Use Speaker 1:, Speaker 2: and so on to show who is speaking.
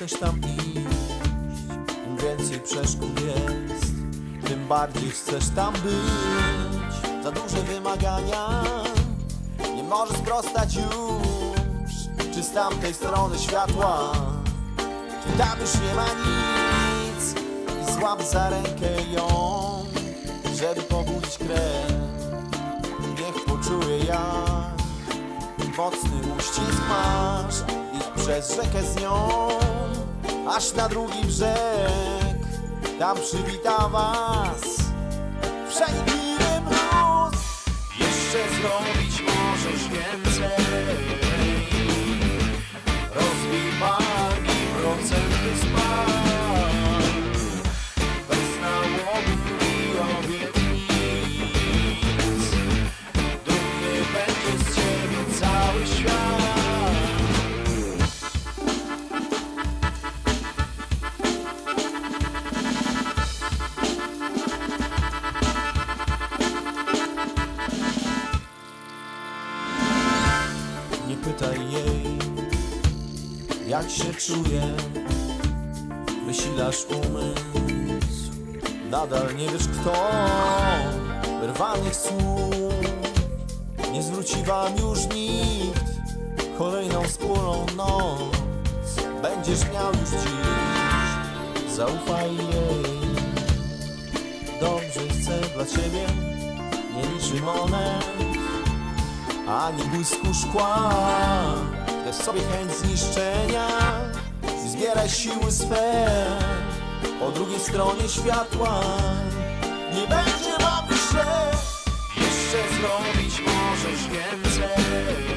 Speaker 1: chcesz tam iść, im więcej przeszkód jest, tym bardziej chcesz tam być. Za duże wymagania, nie możesz sprostać już, czy z tamtej strony światła, czy tam już nie ma nic. I złap za rękę ją, żeby pobudzić krew. Niech poczuje jak mocny uścisk Idź przez rzekę z nią Aż na drugi brzeg. Tam przywita was Przenikliwy mróz. Jeszcze zrobić możesz więcej. Rozbij barki, procenty spal Bez i obietnic. Dumny będzie z ciebie cały świat Nie pytaj jej, jak się czuje. Wysilasz umysł Nadal nie wiesz kto. Wyrwanych słów Nie zwróci wam już nikt. Kolejną wspólną noc Będziesz miał już dziś. Zaufaj jej. Dobrze chcę dla ciebie Nie liczy monet ani błysku szkła Lecz sobie chęć zniszczenia. Zbieraj siły swe Po drugiej stronie światła. Nie będzie wam źle Jeszcze zrobić możesz więcej.